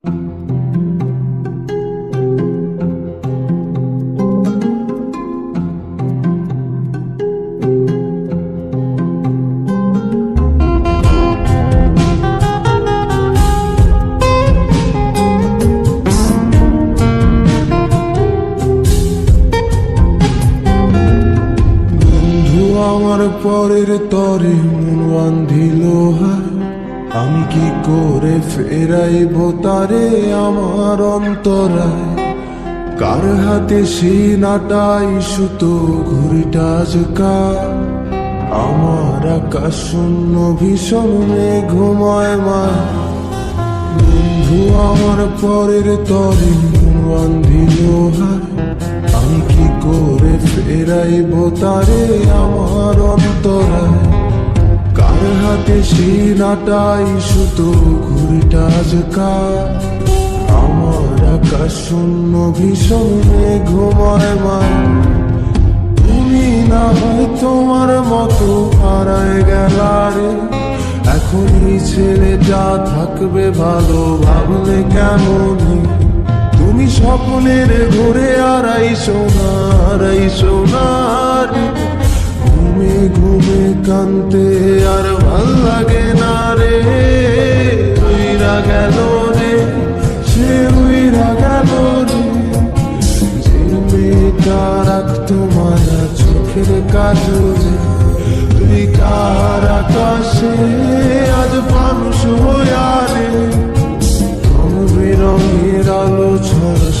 আমার পরের তরে মন বান্ধিল হায়। আমি কি করে ফেরাইব তারে আমার অন্তরায়? কার হাতে সিনাটাই সুতো, ঘুরিটা আজকা আমার আকাশ শূন্য, ভীষণ ঘুমায় মা বন্ধু, আমার পরের তরে মন আমি কি করে ফেরাইব তারে আমার অন্তরায়? কার হাতে সিনাটাই সুতো, ঘুরিটা আজকা আমার আকাশ শূন্য, ভীষণ ঘুমায় মায়। তুমি না হয় তোমার মতো হারায় গেলারে এখন এই ছেলেটা থাকবে ভালো, ভাবলে কেমন? তুমি স্বপ্নের ঘুরে আড়াই সোনার এই সোনার ঘুমে ঘুমে কানতে আর ভালো লাগে না রে। উইরা গেল রে, সে উইরা গেল রে। যে মেয়েটা রাখতো মায়া চোখের কাজলে, তুই কার আকাশে আজ মানুষ হইয়া রে? রং বেরঙের আলো ছড়াস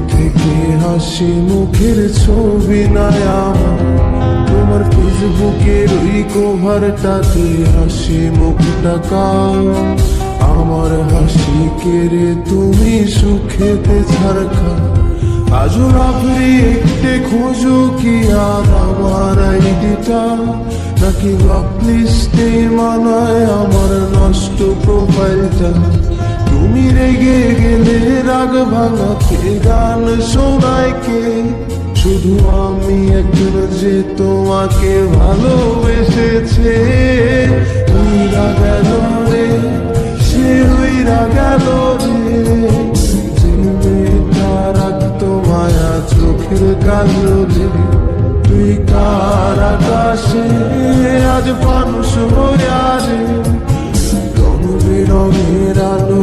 থেকে হাসি মুখের ছবি আমার তোমার ফেসবুকের ওই কোভারটাতে হাসি মুখটাকা আমার হাসি কেড়ে তুমি সুখেতে ছাড়খা। আজও রাত্রি একটে খোঁজো কি আর আমার আইডিটা। নাকি ব্লকলিস্টে মানায় আমার নষ্ট প্রোফাইলটা তুমি রেগে গেলে রাগ ভাঙাতে গান শোনায় কে? শুধু আমি একজন যে তোমাকে ভালোবেসেছে। উইরা গেল রে, সে উইরা গেল রে যে মেয়েটা রাখতো মায়া চোখের কাজলে তুই কার আকাশে আজ মানুষ রং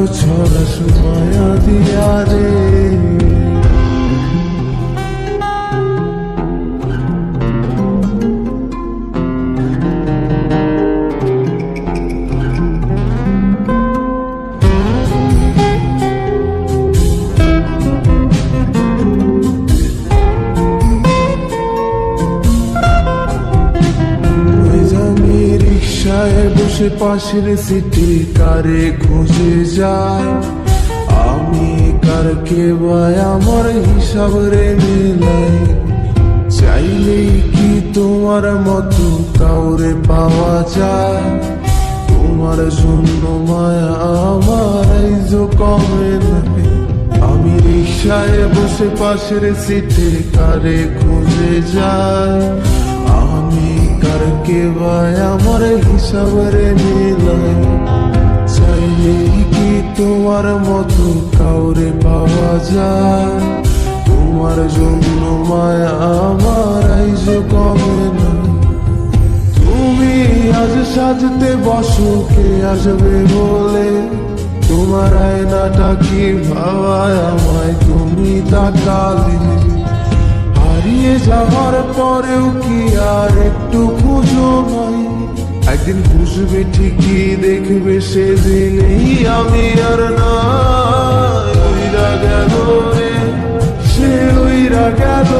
বেরঙের আলো পাশের সিটি কারে খুঁজে যায়। আমি কারকে বাই আমার হিসাব রে মেলাই। কি তোমার মতো কাউরে পাওয়া যায়? তোমার জন্য মায়া আমার কমে নাই। আমি রিক্সায় বসে পাশের সিটে কারে খুঁজে যায় আমি কারকে ভাই আমার হিসাবে মিলাই চাইলে কি তোমার মতো কাউরে পাওয়া যায় তোমার জন্য মায়া আমার আইজ কমে না তুমি আজ সাজতে বসো কে আসবে বলে তোমার আয়নাটা কি ভাবায় আমায় তুমি তাকালে যাওয়ার পরেও কি আর একটু খুঁজো নাই একদিন খুঁজবে ঠিকই দেখবে, সেদিনেই আমি আর না গেল রে, সে ওইরা গেল